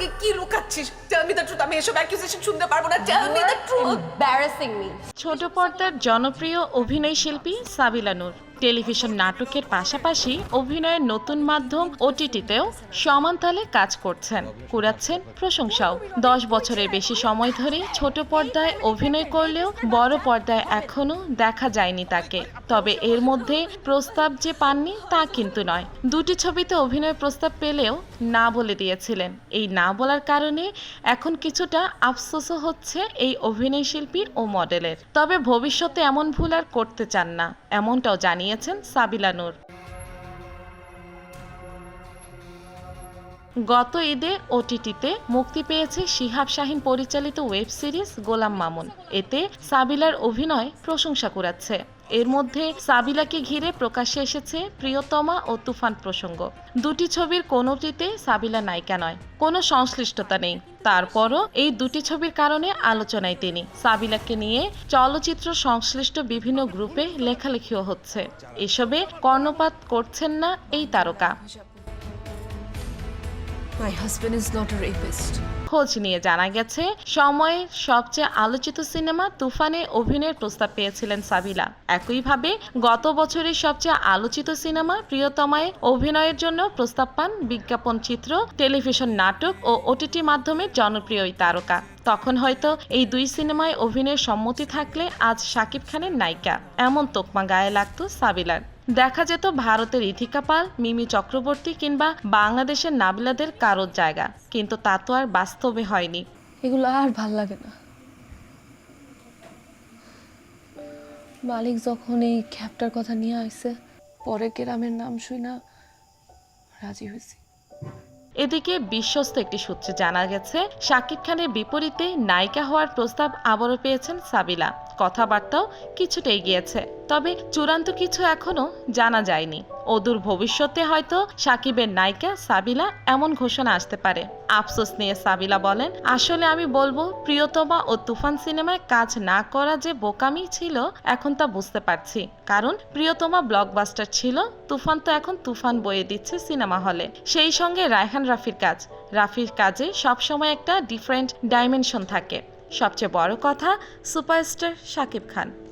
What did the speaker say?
থেকে কি লুকাচ্ছিস? টেল মি দ্য ট্রুথ আমি এসব অ্যাকিউজেশন শুনতে পারব না। Tell me the truth embarrassing me. ছোট পর্দার জনপ্রিয় অভিনয় শিল্পী সাবিলা নূর। টেলিভিশন নাটকের পাশাপাশি অভিনয়ের নতুন মাধ্যম ওটিটিতেও সমানতালে কাজ করছেন। কুড়াচ্ছেন প্রশংসাও। দশ বছরের বেশি সময় ধরে ছোট পর্দায় অভিনয় করলেও বড় পর্দায় এখনও দেখা যায়নি তাকে। তবে এর মধ্যে প্রস্তাব যে পাননি তা কিন্তু নয়। দুটি ছবিতে অভিনয় প্রস্তাব পেলেও না বলে দিয়েছিলেন। এই না বলার কারণে এখন কিছুটা আফসোসও হচ্ছে এই অভিনয় শিল্পীর ও মডেলের। তবে ভবিষ্যতে এমন ভুল আর করতে চান না, এমনটাও জানিয়েছেন সাবিলা নূর। গত ঈদে ওটিটিতে মুক্তি পেয়েছে শিহাব শাহিন পরিচালিত ওয়েব সিরিজ গোলাম মামুন। এতে সাবিলার অভিনয় প্রশংসা কুড়াচ্ছে। এর মধ্যে সাবিলাকে ঘিরে প্রকাশ্যে এসেছে প্রিয়তমা ও তুফান প্রসঙ্গ। দুটি ছবির কোনোটিতে সাবিলা নায়িকা নয়, কোনো সংশ্লিষ্টতা নেই। তারপরও এই দুটি ছবির কারণে আলোচনায় তিনি। সাবিলাকে নিয়ে চলচ্চিত্র সংশ্লিষ্ট বিভিন্ন গ্রুপে লেখালেখিও হচ্ছে। এসবে কর্ণপাত করছেন না এই তারকা। My husband is not a rapist. খোঁজ নিয়ে জানা গেছে সময়ের সবচেয়ে আলোচিত সিনেমা তুফানে অভিনয়ের প্রস্তাব পেয়েছিলেন সাবিলা। একইভাবে, গত বছরের সবচেয়ে আলোচিত সিনেমা প্রিয়তমায় অভিনয়ের জন্য প্রস্তাব পান বিজ্ঞাপন চিত্র, টেলিভিশন নাটক ও ওটিটি মাধ্যমে জনপ্রিয় ওই তারকা। তখন হয়তো এই দুই সিনেমায় অভিনয়ের সম্মতি থাকলে আজ শাকিব খানের নায়িকা। এমন তোকমা গায়ে লাগতো সাবিলার। দেখা যেত ভারতের ইথিকা পাল, মিমি চক্রবর্তী কিংবা বাংলাদেশের নাবিলাদের কারোর জায়গা। কিন্তু তা তো আর বাস্তবে হয়নি। এগুলো আর ভালো লাগে না। মালিক যখন এই খ্যাপটার কথা নিয়ে আসছে পরে গ্রামের নাম শুই না রাজি হয়েছি এদিকে বিশ্বস্ত একটি সূত্রে জানা গেছে শাকিব খানের বিপরীতে নায়িকা হওয়ার প্রস্তাব আবারও পেয়েছেন সাবিলা। কথাবার্তাও কিছুটা এগিয়েছে। তবে চূড়ান্ত কিছু এখনও জানা যায়নি। অদূর ভবিষ্যতে হয়তো সাকিবের নায়িকা সাবিলা এমন ঘোষণা আসতে পারে। আফসোস নিয়ে সাবিলা বলেন, আসলে আমি বলব, প্রিয়তমা ও তুফান সিনেমায় কাজ না করা যে বোকামি ছিল, এখন তা বুঝতে পারছি। কারণ প্রিয়তমা ব্লকবাস্টার ছিল, তুফান তো এখন তুফান বয়ে দিচ্ছে সিনেমা হলে। সেই সঙ্গে রায়হান রাফির কাজ। রাফির কাজে সবসময় একটা ডিফারেন্ট ডাইমেনশন থাকে। সবচেয়ে বড় কথা, সুপারস্টার শাকিব খান।